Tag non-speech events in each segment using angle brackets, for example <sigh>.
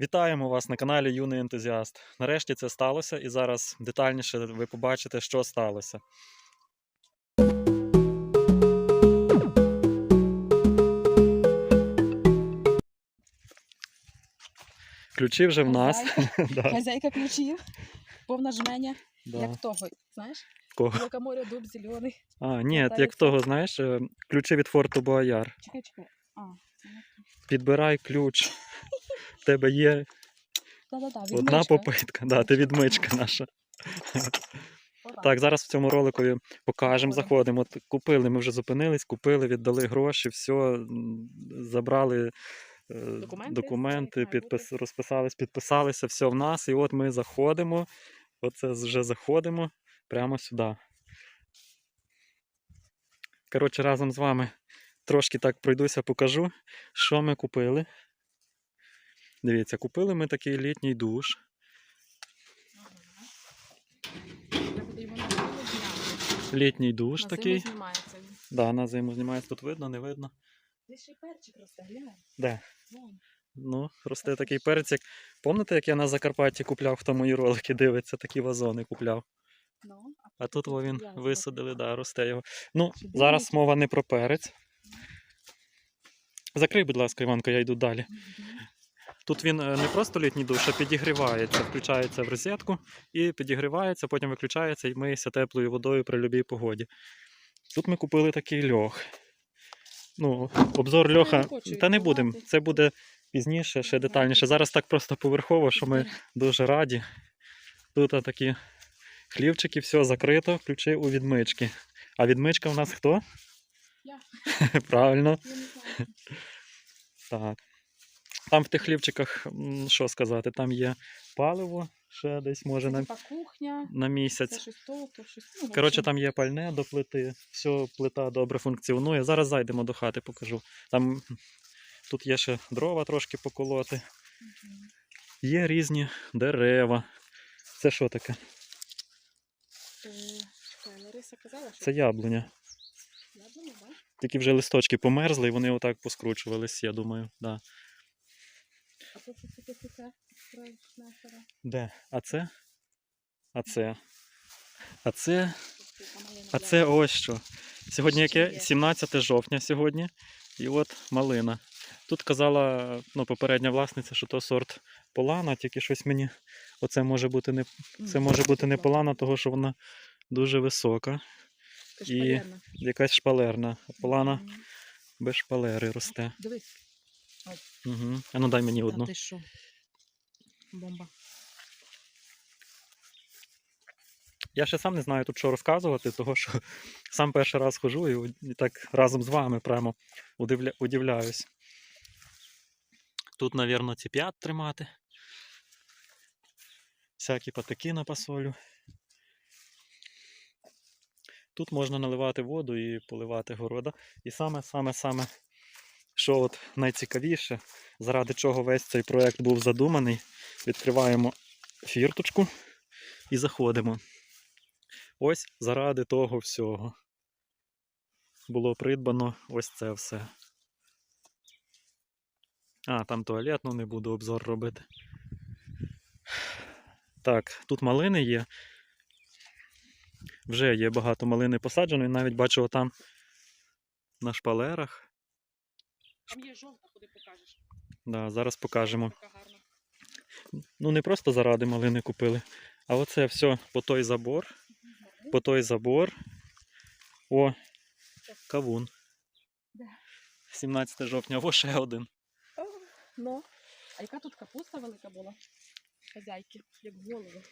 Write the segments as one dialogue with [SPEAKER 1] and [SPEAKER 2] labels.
[SPEAKER 1] Вітаємо вас на каналі Юний ентузіаст. Нарешті це сталося, і зараз детальніше ви побачите, що сталося. Ключі вже в нас.
[SPEAKER 2] Хазяйка <laughs> ключів, повна жменя,
[SPEAKER 1] да.
[SPEAKER 2] як того, знаєш?
[SPEAKER 1] Кого?
[SPEAKER 2] Локоморя дуб зелений.
[SPEAKER 1] А, ні, як того, знаєш, е, ключі від форту Бояр.
[SPEAKER 2] Чекай, чекай. А.
[SPEAKER 1] Підбирай ключ. Тебе є одна попитка. Да, ти відмичка наша. Так, зараз в цьому роликові покажемо,
[SPEAKER 2] Заходимо.
[SPEAKER 1] От купили, ми вже зупинились, купили, віддали гроші, все, забрали е,
[SPEAKER 2] Документи,
[SPEAKER 1] документи підпис, розписались, підписалися, все в нас. І от ми заходимо. Оце вже заходимо прямо сюди. Коротше, разом з вами трошки так пройдуся, покажу, що ми купили. Дивіться, купили ми такий літній душ.
[SPEAKER 2] Його.
[SPEAKER 1] Літній душ
[SPEAKER 2] На
[SPEAKER 1] такий.
[SPEAKER 2] зиму знімається.
[SPEAKER 1] Да, на зиму знімається. Тут видно, не видно.
[SPEAKER 2] Десь ще й перчик росте, глянь.
[SPEAKER 1] Де?
[SPEAKER 2] Вон.
[SPEAKER 1] Ну, росте такий перець, як. Пам'ятаєте, як я на Закарпатті купляв, хто мої ролики дивиться, такі вазони купляв.
[SPEAKER 2] Ну,
[SPEAKER 1] А тут во він висадили, да, росте його. Ну,
[SPEAKER 2] Чи
[SPEAKER 1] зараз мова не про перець. Закрий, будь ласка, Іванко, я йду далі. Тут він е, не просто літній душ, а підігрівається, включається в розетку і підігрівається, потім виключається і миється теплою водою при будь-якій погоді. Тут ми купили такий льох. Ну, обзор
[SPEAKER 2] не
[SPEAKER 1] льоха.
[SPEAKER 2] хочу
[SPEAKER 1] Та не будемо. Це буде пізніше, ще детальніше. Зараз так просто поверхово, що ми дуже раді. Тут такі хлівчики, все закрито, ключі у відмички. А відмичка у нас хто?
[SPEAKER 2] Я. <laughs>
[SPEAKER 1] Правильно.
[SPEAKER 2] Я не.
[SPEAKER 1] Так. Там в тих хлівчиках, що сказати, там є паливо ще десь, може, на,
[SPEAKER 2] кухня,
[SPEAKER 1] на
[SPEAKER 2] це
[SPEAKER 1] місяць.
[SPEAKER 2] щось то, то щось. Ну,
[SPEAKER 1] Коротше, там є пальне до плити, все, плита добре функціонує. Зараз зайдемо до хати, покажу. Там тут є ще дрова трошки поколоти. Є різні дерева. Це що таке?
[SPEAKER 2] Е, Лариса казала, що
[SPEAKER 1] Це яблуня.
[SPEAKER 2] я думаю, да?
[SPEAKER 1] Тільки вже листочки померзли і вони отак поскручувались, я думаю. Да.
[SPEAKER 2] А то це таке таке страшне.
[SPEAKER 1] Де? А це? А це? А це? А це ось що. Сьогодні яке? 17 жовтня сьогодні. І от малина. Тут казала ну, попередня власниця, що то сорт полана, тільки щось мені. Оце може бути не, це може бути не полана, того що вона дуже висока. і- Якась шпалерна. Полана без шпалери росте.
[SPEAKER 2] Дивись,
[SPEAKER 1] Угу. А ну дай мені
[SPEAKER 2] та
[SPEAKER 1] одну.
[SPEAKER 2] ти що? Бомба.
[SPEAKER 1] Я ще сам не знаю тут що розказувати, того що <laughs> сам перший раз хожу і, так разом з вами прямо удивля... удивляюсь. Тут, напевно, ціп'ят тримати. Всякі патики на пасолю. Тут можна наливати воду і поливати города. І саме, саме, саме, що от найцікавіше, заради чого весь цей проект був задуманий, відкриваємо фірточку і заходимо. Ось заради того всього було придбано ось це все. А, там туалет, ну не буду обзор робити. Так, тут малини є. Вже є багато малини посаджено, і навіть бачу отам на шпалерах.
[SPEAKER 2] Там є жовта, куди покажеш.
[SPEAKER 1] Да, зараз покажемо.
[SPEAKER 2] Така гарна.
[SPEAKER 1] Ну не просто заради малини купили, а оце все по той забор. по той забор. О, кавун.
[SPEAKER 2] Де?
[SPEAKER 1] 17 жовтня, о, ще один.
[SPEAKER 2] О, Ну, а яка тут капуста велика була? Хазяйки, як голови.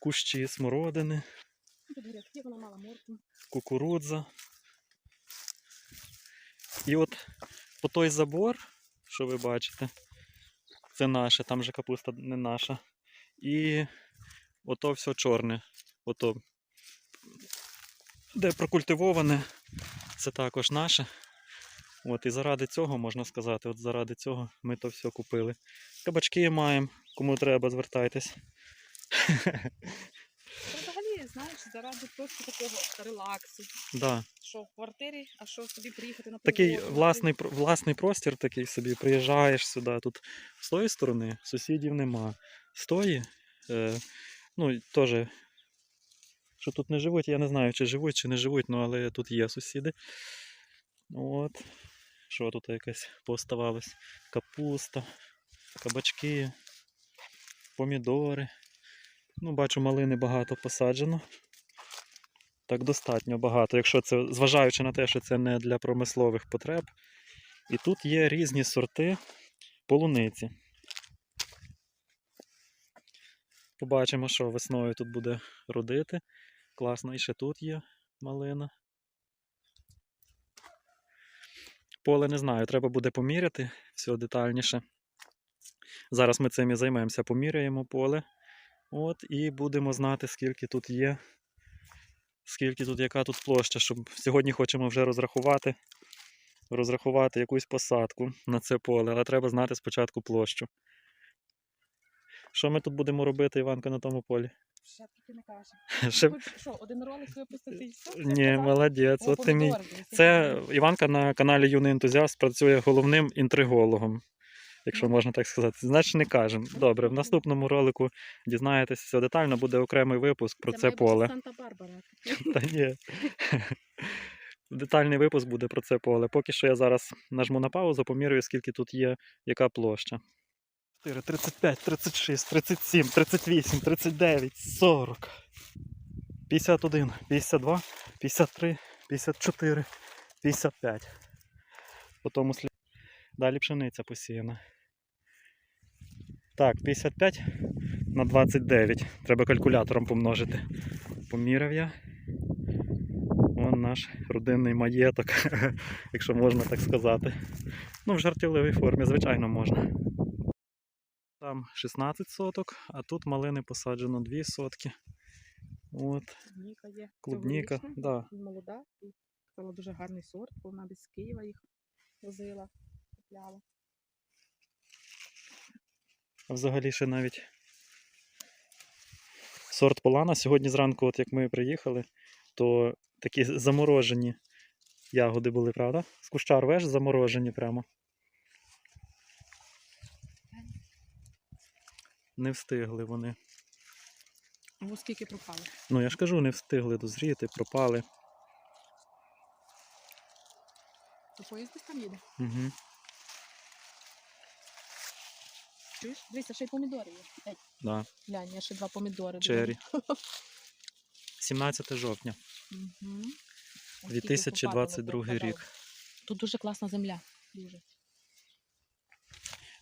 [SPEAKER 1] Кущі смородини,
[SPEAKER 2] Тут грядки, вона мала моркву.
[SPEAKER 1] кукурудза. І от по той забор, що ви бачите, це наше, там же капуста не наша. І ото все чорне. Ото, де прокультивоване, це також наше. От, і заради цього, можна сказати, от заради цього ми то все купили. Кабачки маємо, кому треба, звертайтесь. <laughs>
[SPEAKER 2] Знаєш, заради просто такого релаксу.
[SPEAKER 1] Да.
[SPEAKER 2] Що в квартирі, а що собі приїхати на
[SPEAKER 1] Такий власний, власний простір такий собі, приїжджаєш сюди. Тут з тої сторони сусідів нема. З тої, е, ну, теж, що тут не живуть, я не знаю, чи живуть, чи не живуть, ну, але тут є сусіди. От. Що тут якесь поставалось? Капуста, кабачки, помідори. Ну, бачу, малини багато посаджено. Так достатньо багато, якщо це, зважаючи на те, що це не для промислових потреб. І тут є різні сорти полуниці. Побачимо, що весною тут буде родити. Класно, і ще тут є малина. Поле не знаю, треба буде поміряти все детальніше. Зараз ми цим і займемося, поміряємо поле. От, і будемо знати, скільки тут є скільки тут, яка тут площа, щоб сьогодні хочемо вже розрахувати, розрахувати якусь посадку на це поле, але треба знати спочатку площу. Що ми тут будемо робити, Іванка, на тому полі?
[SPEAKER 2] Ще таки не каже. <laughs>
[SPEAKER 1] Ще...
[SPEAKER 2] Що, один ролик випустити і все?
[SPEAKER 1] Ні, молодець. От ти мій. Це Іванка на каналі Юний ентузіаст працює головним інтригологом, якщо можна так сказати. Значить, не кажемо. Добре, в наступному ролику дізнаєтеся все детально, буде окремий випуск про це поле.
[SPEAKER 2] Санта-Барбара. <laughs>
[SPEAKER 1] Та ні. <laughs> <laughs> Детальний випуск буде про це поле. Поки що я зараз нажму на паузу, помірюю, скільки тут є, яка площа. 4, 35, 36, 37, 38, 39, 40, 51, 52, 53, 54, 55. Потім слід... Далі пшениця посіяна. Так, 55 на 29. Треба калькулятором помножити. Поміряв я. Вон наш родинний маєток, <laughs> якщо можна так сказати. Ну, в жартівливій формі, звичайно, можна. Там 16 соток, а тут малини посаджено 2 сотки. От,
[SPEAKER 2] Клубніка є.
[SPEAKER 1] клубніка, да.
[SPEAKER 2] Молода. І сказала, дуже гарний сорт, бо вона десь з Києва їх возила, купляла.
[SPEAKER 1] Взагалі ще навіть сорт полана. Сьогодні зранку, от як ми приїхали, то такі заморожені ягоди були, правда? З куща рвеш, заморожені прямо. Не встигли вони.
[SPEAKER 2] Ось скільки пропало.
[SPEAKER 1] Ну, я ж кажу, не встигли дозріти, пропали.
[SPEAKER 2] То поїзд десь там їде.
[SPEAKER 1] Угу.
[SPEAKER 2] Чуєш? Дивися, ще й помідори є.
[SPEAKER 1] Да.
[SPEAKER 2] глянь, я ще два помідори.
[SPEAKER 1] Чері. 17 жовтня,
[SPEAKER 2] Угу.
[SPEAKER 1] 2022 рік.
[SPEAKER 2] Тут дуже класна земля. Дуже.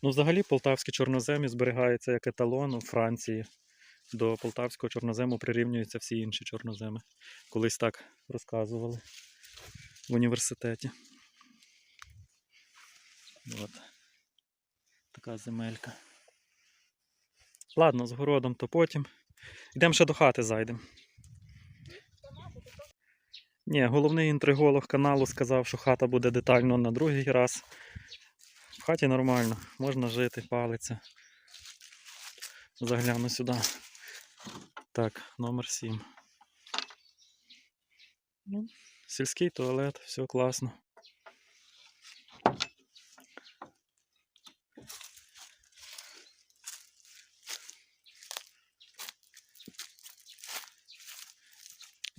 [SPEAKER 1] Ну, взагалі, полтавські чорноземи зберігаються як еталон у Франції. До полтавського чорнозему прирівнюються всі інші чорноземи. Колись так розказували в університеті. От. Така земелька. Ладно, з городом то потім. Йдемо ще до хати зайдемо. Ні, головний інтриголог каналу сказав, що хата буде детально на другий раз. В хаті нормально, можна жити, палиться. Загляну сюди. Так, номер 7.
[SPEAKER 2] Ну.
[SPEAKER 1] Сільський туалет, все класно.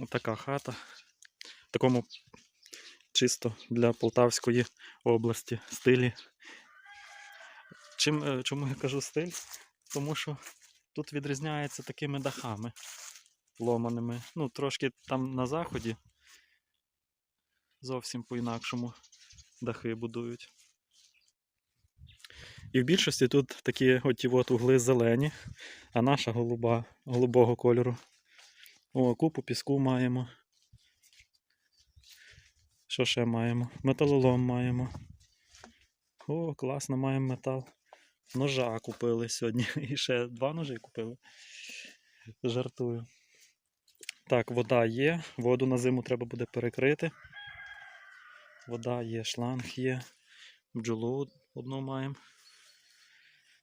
[SPEAKER 1] Отака хата. В такому чисто для Полтавської області стилі. Чим, е, чому я кажу стиль? Тому що тут відрізняється такими дахами ломаними. Ну, трошки там на заході зовсім по-інакшому дахи будують. І в більшості тут такі оті от угли зелені, а наша голуба, голубого кольору. О, купу піску маємо. Що ще маємо? Металолом маємо. О, класно, маємо метал. Ножа купили сьогодні. <laughs> І ще два ножі купили. Жартую. Так, вода є. Воду на зиму треба буде перекрити. Вода є, шланг є. Бджолу одну маємо.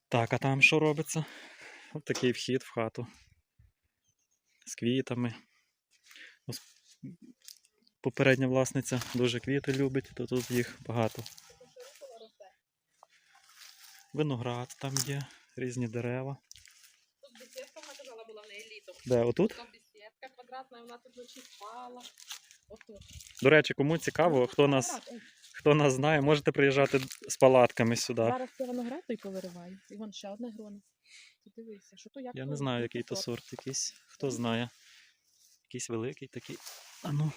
[SPEAKER 1] Так, а там що робиться? Ось такий вхід в хату. З квітами. Ось Попередня власниця дуже квіти любить, то тут їх багато. Виноград там є, різні дерева.
[SPEAKER 2] Тут бесідка, вона казала, була в неї літом.
[SPEAKER 1] Де отут?
[SPEAKER 2] Там бесідка квадратна, вона тут вночі спала. Отут.
[SPEAKER 1] До речі, кому цікаво, хто нас, хто нас знає, можете приїжджати з палатками сюди.
[SPEAKER 2] Зараз я виноград той повириваю. І вон ще одне гроно. Ти дивися, що то як
[SPEAKER 1] Я
[SPEAKER 2] то-
[SPEAKER 1] не знаю, який то
[SPEAKER 2] сорт.
[SPEAKER 1] якийсь. Хто знає. Якийсь великий такий. А ну.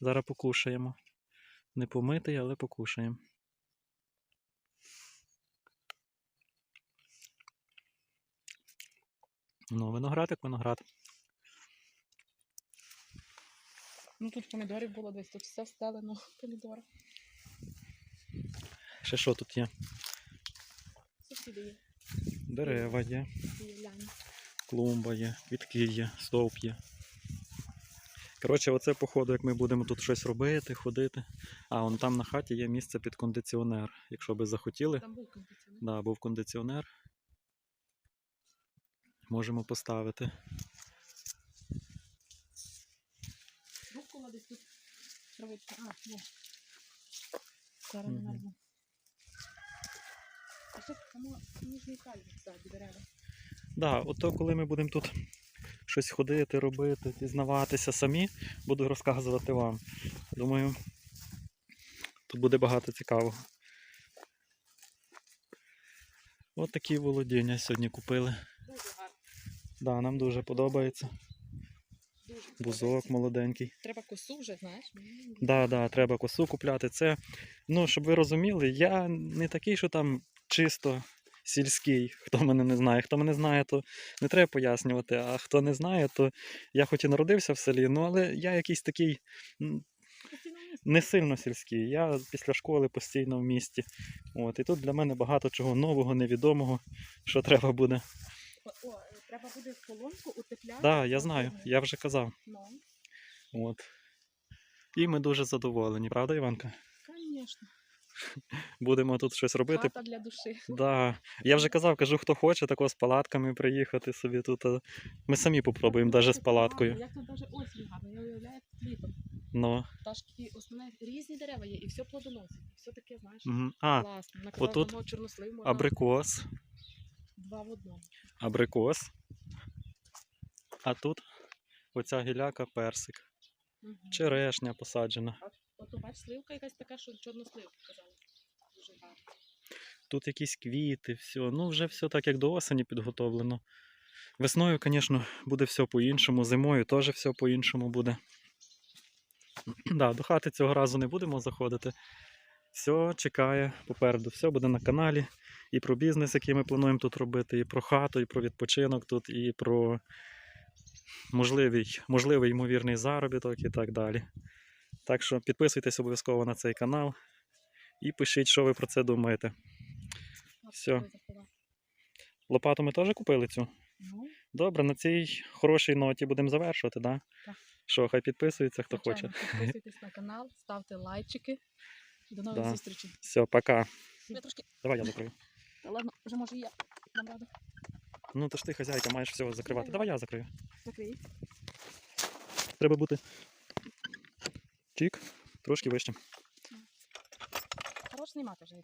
[SPEAKER 1] Зараз покушаємо. Не помитий, але покушаємо. Ну, виноград як виноград.
[SPEAKER 2] Ну тут помідорів було десь, тут все встелено помідори.
[SPEAKER 1] Ще що тут є?
[SPEAKER 2] Сусіди є,
[SPEAKER 1] Дерева є, клумба є, квітки є, стовп є. Коротше, оце походу, як ми будемо тут щось робити, ходити. А, вон там на хаті є місце під кондиціонер. Якщо би захотіли.
[SPEAKER 2] Там був кондиціонер.
[SPEAKER 1] Да, був кондиціонер. Можемо поставити.
[SPEAKER 2] Рукола десь тут. Травичка. А. Зараз не ще там ніжний кальвік ззаді дерева.
[SPEAKER 1] Да, ото коли ми будемо тут щось ходити, робити, дізнаватися самі, буду розказувати вам. Думаю, тут буде багато цікавого. От такі володіння сьогодні купили.
[SPEAKER 2] Дуже гарно.
[SPEAKER 1] Да, нам дуже подобається.
[SPEAKER 2] Дуже
[SPEAKER 1] Бузок
[SPEAKER 2] подобається.
[SPEAKER 1] молоденький.
[SPEAKER 2] Треба косу вже, знаєш. М.
[SPEAKER 1] Да, да, треба косу купляти. Це, ну, щоб ви розуміли, я не такий, що там чисто сільський, хто мене не знає. Хто мене знає, то не треба пояснювати. А хто не знає, то я хоч і народився в селі, ну але я якийсь такий не сильно сільський. Я після школи постійно в місті. От, і тут для мене багато чого нового, невідомого, що треба буде.
[SPEAKER 2] О, о, треба буде колонку утепляти.
[SPEAKER 1] Так, да, я знаю, я вже казав.
[SPEAKER 2] Ну,
[SPEAKER 1] От. І ми дуже задоволені, правда, Іванка?
[SPEAKER 2] звісно.
[SPEAKER 1] Будемо тут щось робити.
[SPEAKER 2] Хата для душі.
[SPEAKER 1] Да. Я вже казав, кажу, хто хоче тако з палатками приїхати собі тут. Ми самі попробуємо, навіть з палаткою.
[SPEAKER 2] Як тут навіть осінь гарно, я уявляю, як літом.
[SPEAKER 1] Ну.
[SPEAKER 2] Пташки, основне, різні дерева є, і все плодоносить. Все таке, знаєш.
[SPEAKER 1] А,
[SPEAKER 2] класно. Чорнослив можна
[SPEAKER 1] абрикос.
[SPEAKER 2] два в одному.
[SPEAKER 1] Абрикос. А тут оця гіляка персик.
[SPEAKER 2] Угу.
[SPEAKER 1] Черешня посаджена.
[SPEAKER 2] Ото бач, сливка якась така, що чорнослив казали. Дуже гарно.
[SPEAKER 1] Тут якісь квіти, все. Ну, вже все так, як до осені підготовлено. Весною, звісно, буде все по-іншому, зимою теж все по-іншому буде. <clears throat> Да, до хати цього разу не будемо заходити. Все чекає попереду. Все буде на каналі. І про бізнес, який ми плануємо тут робити, і про хату, і про відпочинок тут, і про можливий, можливий ймовірний заробіток і так далі. Так що підписуйтесь обов'язково на цей канал і пишіть, що ви про це думаєте.
[SPEAKER 2] Заховав.
[SPEAKER 1] Лопату ми теж купили цю?
[SPEAKER 2] Ну,
[SPEAKER 1] Добре, на цій хорошій ноті будемо завершувати, да?
[SPEAKER 2] Так.
[SPEAKER 1] Що, хай підписується, хто
[SPEAKER 2] звичайно,
[SPEAKER 1] хоче.
[SPEAKER 2] Підписуйтесь на канал, ставте лайчики. До нових
[SPEAKER 1] Да.
[SPEAKER 2] зустрічей.
[SPEAKER 1] Все, пока.
[SPEAKER 2] Я трошки,
[SPEAKER 1] Давай я закрию.
[SPEAKER 2] та ладно, вже може і я дам раду.
[SPEAKER 1] Ну, то ж ти хазяйка, маєш все закривати. Давай я закрию.
[SPEAKER 2] Закрий.
[SPEAKER 1] Треба бути. Чик, трошки вище.
[SPEAKER 2] Хорош знімати вже.